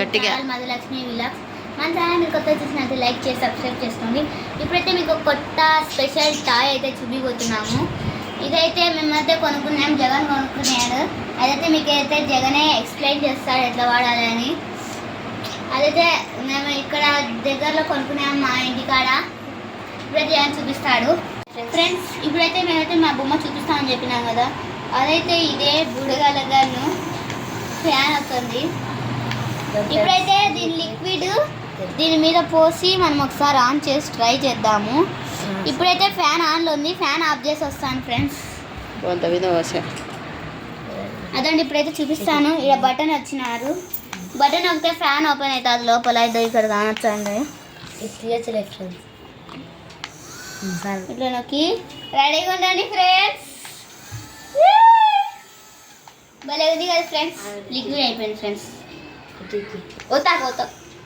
గట్టిగా. మధులక్ష్మి విలాక్స్ మన ఛానల్ మీరు కొత్త చూసినట్టు లైక్ చేసి సబ్స్క్రైబ్ చేసుకోండి. ఇప్పుడైతే మీకు కొత్త స్పెషల్ టాయ్ అయితే చూపిపోతున్నాము. ఇదైతే మేమైతే కొనుక్కున్నాం జగన్ కొనుక్కున్నాడు. అదైతే మీకు అయితే జగనే ఎక్స్ప్లెయిన్ చేస్తాడు ఎట్లా వాడాలి అని. అదైతే మేము ఇక్కడ దగ్గరలో కొనుక్కున్నాం మా ఇంటికాడ. ఇప్పుడైతే జగన్ చూపిస్తాడు. ఫ్రెండ్స్ ఇప్పుడైతే మేమైతే మా బొమ్మ చూపిస్తామని చెప్పినాం కదా. అదైతే ఇదే బుడగల గన్ను. ఫ్యాన్ వస్తుంది. ఇప్పుడైతే దీని లిక్విడ్ దీని మీద పోసి మనం ఒకసారి ఆన్ చేసి ట్రై చేద్దాము. ఇప్పుడైతే ఫ్యాన్ ఆన్లో ఉంది. ఫ్యాన్ ఆఫ్ చేసి వస్తాను ఫ్రెండ్స్. అదండి ఇప్పుడైతే చూపిస్తాను. ఇక్కడ బటన్ వచ్చినారు. బటన్ ఒకటే ఫ్యాన్ ఓపెన్ అవుతుంది లోపల ఇదో ఇక్కడ కానొచ్చండి. ఇట్లా నొక్కి. రెడీగా ఉండండి ఫ్రెండ్స్. భలే ఉంది కదా ఫ్రెండ్స్. లిక్విడ్ అయిపోయింది ఫ్రెండ్స్.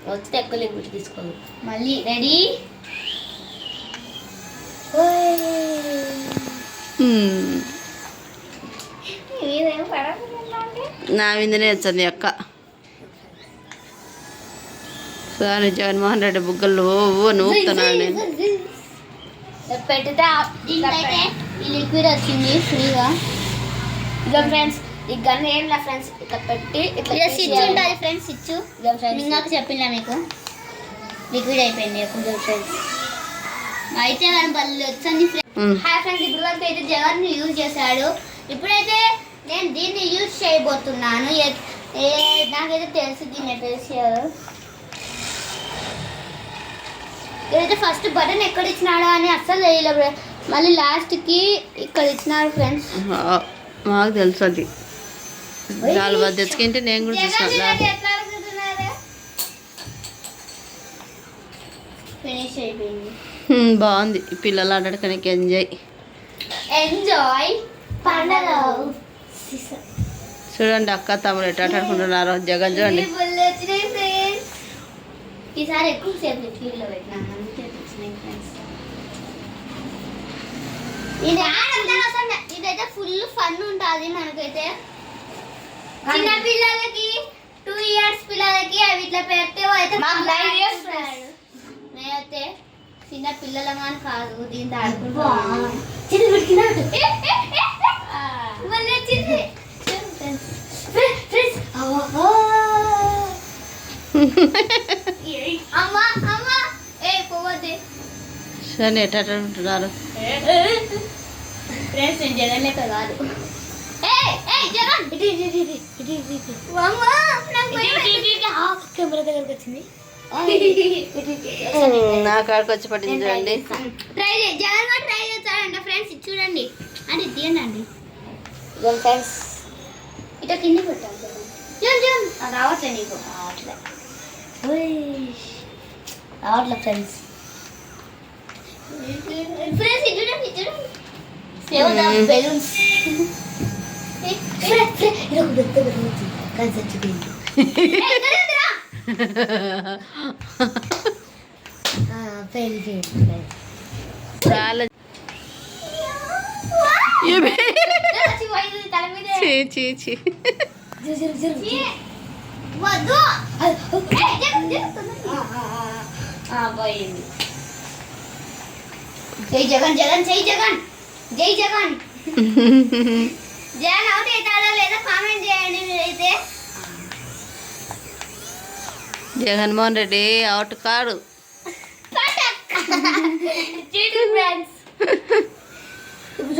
వస్తే ఎక్కువ లిక్విడ్ తీసుకోండి మళ్ళీ రెడీ? నా విందనే వచ్చింది అక్క. సరే జగన్మోహన్ రెడ్డి బుగ్గలు ఓ నూపుతున్నాను నేను. పెడితే ఈ లిక్విడ్ వచ్చింది ఫ్రీగా. ఇక ఫ్రెండ్స్ ఈ గన్ ఏం లా ఫ్రెండ్స్? ఇట్లా పెట్టి ఇట్లా స్విచ్ ఉంటుంది ఫ్రెండ్స్ స్విచ్ ఇందాక చెప్పినా మీకు? లిక్విడ్ అయిపోయింది కొంచెం ఫ్రెండ్స్. అయితే మనం పళ్ళు వచ్చింది. హాయ్ ఫ్రెండ్స్ ఇప్పుడు వరకు అయితే జగన్ యూజ్ చేశాడు. ఇప్పుడైతే నేను దీన్ని యూజ్ చేయబోతున్నాను. నాకైతే తెలుసు దీన్ని ఎట్లా చేయాలో ఇదైతే ఫస్ట్ బటన్ ఎక్కడ ఇచ్చినాడో అని అస్సలు తెలియలేదు. మళ్ళీ లాస్ట్కి ఇక్కడ ఇచ్చినాడు ఫ్రెండ్స్ మాకు తెలుసు అది. నాలుగు మంది తెచ్చుకుంటే నేను కూడా అయిపోయింది. బాగుంది. పిల్లలు ఆడడానికి ఎంజాయ్ ఎంజాయ్ పండగ. చూడండి అక్క తమ్ముడు ఎట్లా ఆడుకుంటున్నారు. జగన్ చూడండి. ఈసారి ఎక్కువ సేపు లిక్విడ్లో పెట్టినాను అందుకే వచ్చినాయి ఫ్రెండ్స్ ఇది ఆడంతా అసలు ఇదైతే ఫుల్ ఫన్ ఉంటుంది మనకైతే. చిన్న పిల్లలకి టూ ఇయర్స్ పిల్లలకి అవి ఇట్లా పెడితే అయితే మాకు years ఆడుకుంటారు. నేనైతే చిన్న పిల్లలమని కాదు దీంతో చిన్న పెట్టుకున్నాడు మళ్ళీ వచ్చింది. పోవద్దే. సరే ఎట్లా ఆడుకుంటున్నారు ఫ్రెండ్స్ నేను జగన్ లెక్క కాదు. కెమెరా దగ్గరకు వచ్చింది నా కాడికి వచ్చి పట్టింది చూడండి ట్రై చే జగన్ కూడా ట్రై చేస్తాడంట ఫ్రెండ్స్ ఇది చూడండి అంటే తీయండి ఫ్రెండ్స్ ఇట్లా కింద అది రావట్లే నీకు రావట్లే రావట్లే ఫ్రెండ్స్ ఫ్రెండ్స్ ఇది చూడండి. బెలూన్స్ ఇది ఒక పెద్ద గురించి కానీ చచ్చిపోయింది ఫెయిల్ చేయండి చాలా ఏమి? తల మీద చీ చీ చీ జరుగు జరుగు ఏ, వద్దు ఏయ్, జగన్, జగన్, పోయింది జై జగన్ జగన్ జై జగన్ జై జగన్ జగన్ అవుట్ అవుతాడో లేదో కామెంట్ చేయండి మీరైతే. జగన్మోహన్ రెడ్డి అవుట్ కాడు. ఇప్పుడు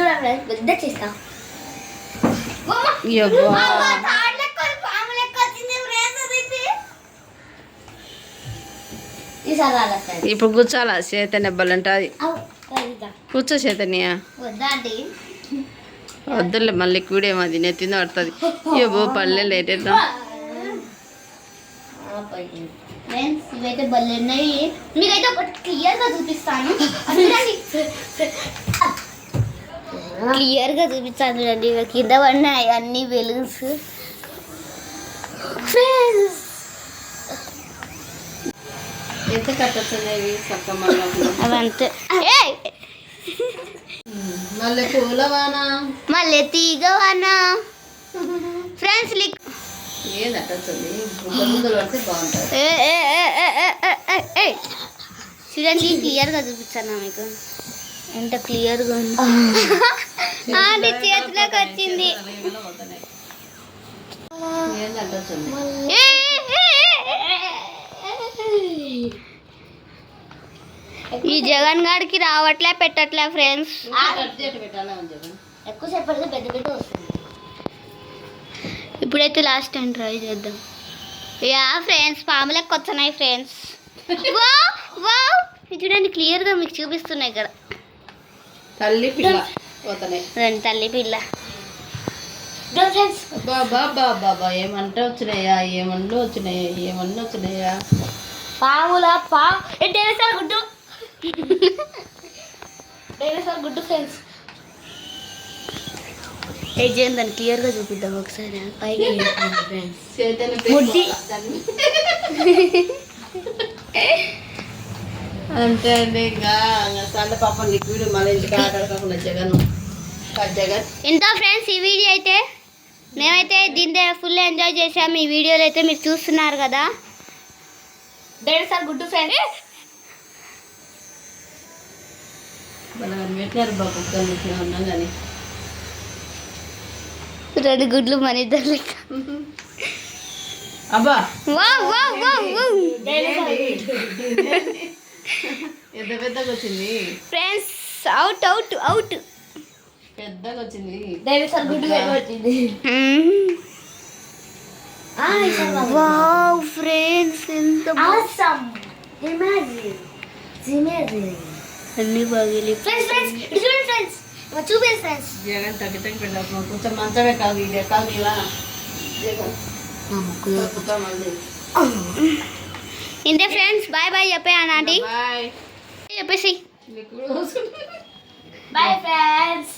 పెద్ద చేస్తా. అది కూర్చోాలా చైతన్య బలంటుంది కలుగుతా కూర్చో చైతన్య. వద్దా వద్దులే మళ్ళీ లిక్విడ్ నెత్తింద పడుతుంది. పల్లె లేటెట్లా పోయింది ఫ్రెండ్స్ ఇవైతే బల్లె ఉన్నాయి. మీకైతే ఒకటి క్లియర్గా చూపిస్తాను చూడండి. ఇవి కింద పడినాయి అన్ని బెలూన్స్. ఫ్రెండ్స్ ఎంత కట్టొచ్చున్నాయి? అవంతే. మళ్ళీ పూలవానా? తీగవానా? Friends lick. చూడండి క్లియర్గా చూపిస్తాను మీకు? ఎంత క్లియర్గా ఉంది? చేతిలోకి వచ్చింది ఏది అట్ట వస్తుంది ఏ, ఏ, ఏ, ఏ. ఈ జగన్ గారికి రావట్లే పెట్టట్లే ఫ్రెండ్స్ ఎక్కువసేపు పెద్ద పెద్ద వస్తుంది. ఇప్పుడైతే లాస్ట్ టైం ట్రై చేద్దాం. యా ఫ్రెండ్స్ పాములకు వస్తున్నాయి ఫ్రెండ్స్ వావ్ వావ్ ఇది చూడండి క్లియర్గా మీకు చూపిస్తున్నాయి ఇక్కడ. తల్లి పిల్ల రెండు తల్లి పిల్ల. ఫ్రెండ్స్ బాబా ఏమంటే వచ్చినాయా ఏమన్నా వచ్చినాయా ఏమన్నా వచ్చినాయా? పాముల పా ఏ డైనోసార్ గుడ్డు డైనోసార్ గుడ్డు ఫ్రెండ్స్ ఏ చేయండి దాన్ని క్లియర్గా చూపిద్దాం ఒకసారి. ముడ్డి. అంటే అండి ఇంకా సండ పాప మళ్ళీ ఇంటికి జగన్ ఫ్రెండ్స్ ఈ వీడియో అయితే మేమైతే దీంతో ఫుల్ ఎంజాయ్ చేసాము ఈ వీడియోలో అయితే మీరు చూస్తున్నారు కదా. డైనోసార్ గుడ్డు ఫ్రెండ్స్ పెట్టినారు బాబు కుక్కలు ఉన్నా కానీ రెండు గుడ్లు మన ఇద్దరు లెక్క. అబ్బా! Wow wow wow wow. ఎంత పెద్దగా వచ్చింది. Friends out out out. పెద్దగా వచ్చింది. డైనోసార్ గుడ్డు వచ్చింది వావ్ ఫ్రెండ్స్ ఎంత బా- ఆసమ్ ఇమాజిన్ ఇమాజిన్ అన్ని పగిలి ఫ్రెండ్స్ ఫ్రెండ్స్ ఇది చూడండి ఫ్రెండ్స్ చూపించండి ఫ్రెండ్స్ జగన్ తగ్గి తగ్గి పెట్టారు కొంచెం మంచమే కాదు ఇది కాదు ఇలా జగన్ తగ్గుతా మళ్ళీ ఇంతే ఫ్రెండ్స్ బాయ్ బాయ్ చెప్పే ఆంటీ బాయ్ చెప్పేసి లిక్విడ్ బై ఫ్రెండ్స్